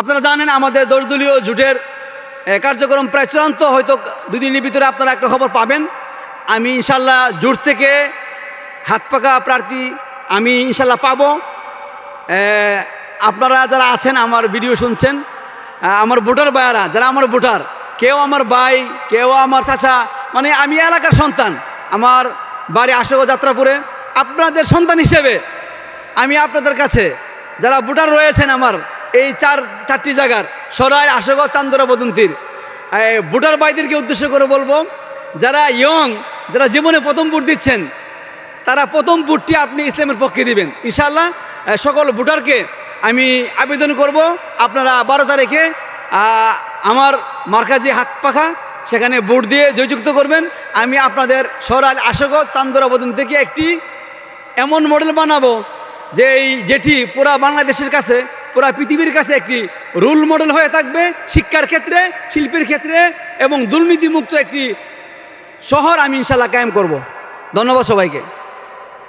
আপনারা জানেন আমাদের দশদলীয় জুটের কার্যক্রম প্রায় চূড়ান্ত, হয়তো দুদিনের ভিতরে আপনারা একটা খবর পাবেন। আমি ইনশাল্লাহ জুট থেকে হাত পাকা প্রার্থী আমি ইনশাল্লাহ পাবো। আপনারা যারা আছেন, আমার ভিডিও শুনছেন আমার ভোটার ভাইয়ারা, যারা আমার ভোটার, কেউ আমার ভাই, কেউ আমার চাচা মানে আমি এলাকার সন্তান, আমার বাড়ি আশোক যাত্রাপুরে, আপনাদের সন্তান হিসেবে আমি আপনাদের কাছে, যারা ভোটার রয়েছেন আমার এই চার, চারটি জায়গার সরাই আশোক চান্দরা বদন্তির ভোটার ভাইদেরকে উদ্দেশ্য করে বলব, যারা ইয়ং যারা জীবনে প্রথম ভোট দিচ্ছেন, তারা প্রথম ভোটটি আপনি ইসলামের পক্ষে দিবেন। ইনশাল্লাহ সকল ভোটারকে আমি আবেদন করব, আপনারা বারো তারিখে আমার মার্কাজি হাত পাখা, সেখানে ভোট দিয়ে জয়যুক্ত করবেন। আমি আপনাদের সরাল আশোক চান্দরাবদন থেকে একটি এমন মডেল বানাবো, যে এই, যেটি পুরা বাংলাদেশের কাছে পুরা পৃথিবীর কাছে একটি রোল মডেল হয়ে থাকবে শিক্ষার ক্ষেত্রে, শিল্পের ক্ষেত্রে এবং দুর্নীতিমুক্ত একটি শহর আমি ইনশাল্লাহ কায়েম করব। ধন্যবাদ সবাইকে।